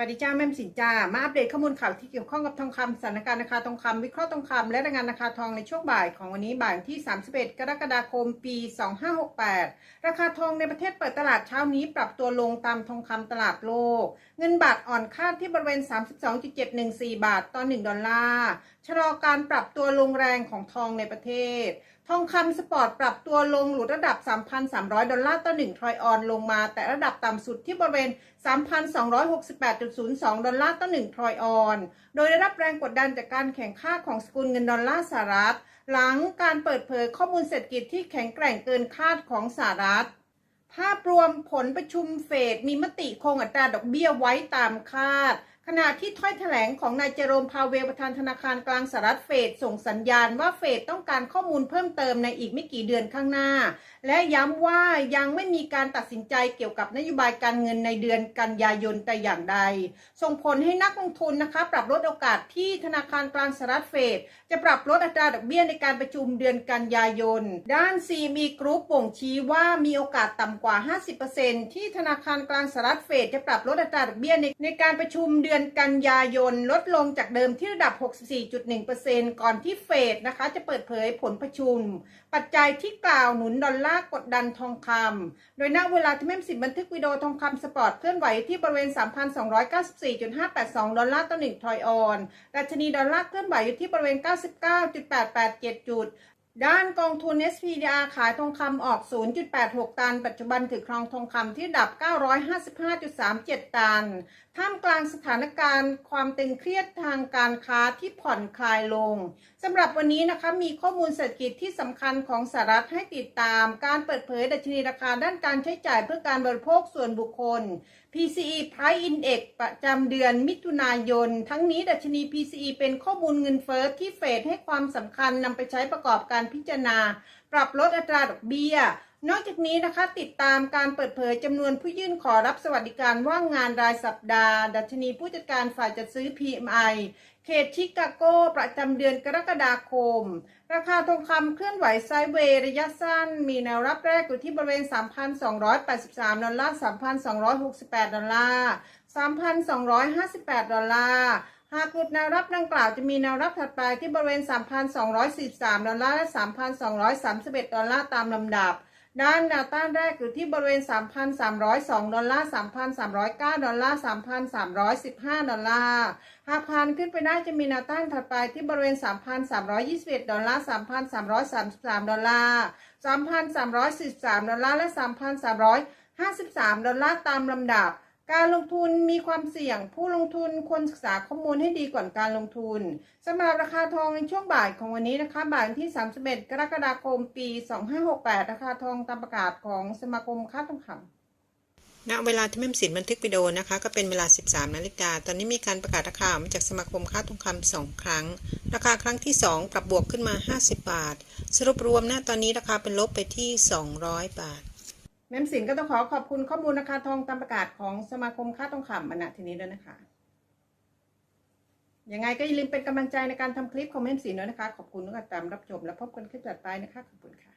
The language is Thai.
วัสดีจ้าแม่มสินจ้ามาอัปเดตข้อมูลข่าวที่เกี่ยวข้องกับทองคำสถานการณ์ราคาทองคำวิเคราะห์ทองคำและรายงานราคาทองในช่วงบ่ายของวันนี้บ่ายที่ 31 กรกฎาคม ปี 2568 ราคาทองในประเทศเปิดตลาดเช้านี้ปรับตัวลงตามทองคำตลาดโลก เงินบาทอ่อนค่าที่บริเวณ 32.714 บาทต่อ 1 ดอลลาร์ชะลอการปรับตัวลงแรงของทองในประเทศ ทองคำสปอร์ตปรับตัวลงหลุดระดับ 3,300 ดอลลาร์ต่อ 1 ทรอยออนลงมา แต่ระดับต่ำสุดที่บริเวณ 3,268.02 ดอลลาร์ต่อ 1 ทรอยออน โดยได้รับแรงกดดันจากการแข่งค่าของสกุลเงินดอลลาร์สหรัฐ หลังการเปิดเผยข้อมูลเศรษฐกิจที่แข็งแกร่งเกินคาดของสหรัฐ ภาพรวมผลประชุมเฟดมีมติคงอัตราดอกเบี้ยไว้ตามคาด ขณะที่ถ้อยแถลงของนายเจอรมพาเวลประธานธนาคารกลางสหรัฐเฟดส่งสัญญาณว่าเฟดต้องการข้อมูลเพิ่มเติมในอีกไม่กี่เดือนข้างหน้า และย้ำว่ายังไม่มีการตัดสินใจเกี่ยวกับนโยบายการเงินในเดือนกันยายนแต่อย่างใด ส่งผลให้นักลงทุนนะคะปรับลดโอกาสที่ธนาคารกลางสหรัฐเฟดจะปรับลดอัตราดอกเบี้ยในการประชุมเดือนกันยายน ด้าน CME Group บ่งชี้ว่ามีโอกาสต่ำกว่า 50%ที่ธนาคารกลางสหรัฐเฟดจะปรับลดอัตราดอกเบี้ยในในการประชุมเดือนอนกันยายนลดลงจากเดิมที่ระดับ 64.1%ก่อนที่เฟดนะคะ จะเปิดเผยผลประชุม ปัจจัยที่กล่าวหนุนดอลลาร์กดดันทองคำโดยณเวลาที่แม่สิบบันทึกวิดีโอทองคำสปอร์ตเคลื่อนไหวที่บริเวณ 3,294.582 ดอลลาร์ต่อ1ทรอยออนดัชนีดอลลาร์เคลื่อนไหวอยู่ที่บริเวณ 99.887 จุด ด้านกองทุน SPDR ขายทองคำออก 0.86 ตัน ปัจจุบันถือครองทองคำที่ดับ 955.37 ตัน ท่ามกลางสถานการณ์ความตึงเครียดทางการค้าที่ผ่อนคลายลง สำหรับวันนี้นะคะมีข้อมูลเศรษฐกิจที่สำคัญของสหรัฐให้ติดตาม การเปิดเผยดัชนีราคาด้านการใช้จ่ายเพื่อการบริโภคส่วนบุคคล PCE Price Index ประจำเดือนมิถุนายน ทั้งนี้ดัชนี PCE เป็นข้อมูลเงินเฟ้อที่เฟดให้ความสำคัญนำไปใช้ประกอบการพิจารณา ปรับลดอัตราดอกเบี้ย นอกจากนี้นะคะติดตามการเปิดเผยจำนวนผู้ยื่นขอรับสวัสดิการว่างงานรายสัปดาห์ ดัชนีผู้จัดการฝ่ายจัดซื้อ PMI เขตชิคาโกประจำเดือนกรกฎาคม ราคาทองคำเคลื่อนไหวไซด์เวย์ระยะสั้น มีแนวรับแรกอยู่ที่บริเวณ 3,283 ดอลลาร์ 3,268 ดอลลาร์ 3,258 ดอลลาร์ หากหลุดแนวรับดังกล่าวจะมีแนวรับถัดไปที่บริเวณ 3,243 ดอลลาร์และ 3,231 ดอลลาร์ตามลำดับ ด้านแนวต้านแรกอยู่ที่บริเวณ 3,302 ดอลลาร์ 3,309 ดอลลาร์ 3,315 ดอลลาร์ หากผ่านขึ้นไปได้จะมีแนวต้านถัดไปที่บริเวณ 3,321 ดอลลาร์ 3,333 ดอลลาร์ 3,343 ดอลลาร์ และ 3,353 ดอลลาร์ตามลำดับ การลงทุนมีความเสี่ยง ผู้ลงทุนควรศึกษาข้อมูลให้ดีก่อนการลงทุนสำหรับราคาทองในช่วงบ่ายของวันนี้นะคะบ่ายที่ 31 กรกฎาคม ปี 2568 ราคาทองตามประกาศของสมาคมค้าทองคำณเวลาที่แม่มสินบันทึกวิดีโอนะคะ ก็เป็นเวลา 13 นาฬิกา ตอนนี้มีการประกาศราคามาจากสมาคมค้าทองคำสองครั้ง ราคาครั้งที่ 2 ปรับบวกขึ้นมา 50 บาท สรุปรวมนะตอนนี้ราคาเป็นลบไปที่ 200 บาท แม่มสินก็ต้องขอขอบคุณข้อมูลราคาทองตามประกาศของสมาคมค้าทองคำมาณทีนี้ด้วยนะคะ ยังไงก็อย่าลืมเป็นกำลังใจในการทำคลิปของแม่มสินด้วยนะคะ ขอบคุณทุกการตามรับชมและพบกันคลิปต่อไปนะคะ ขอบคุณค่ะ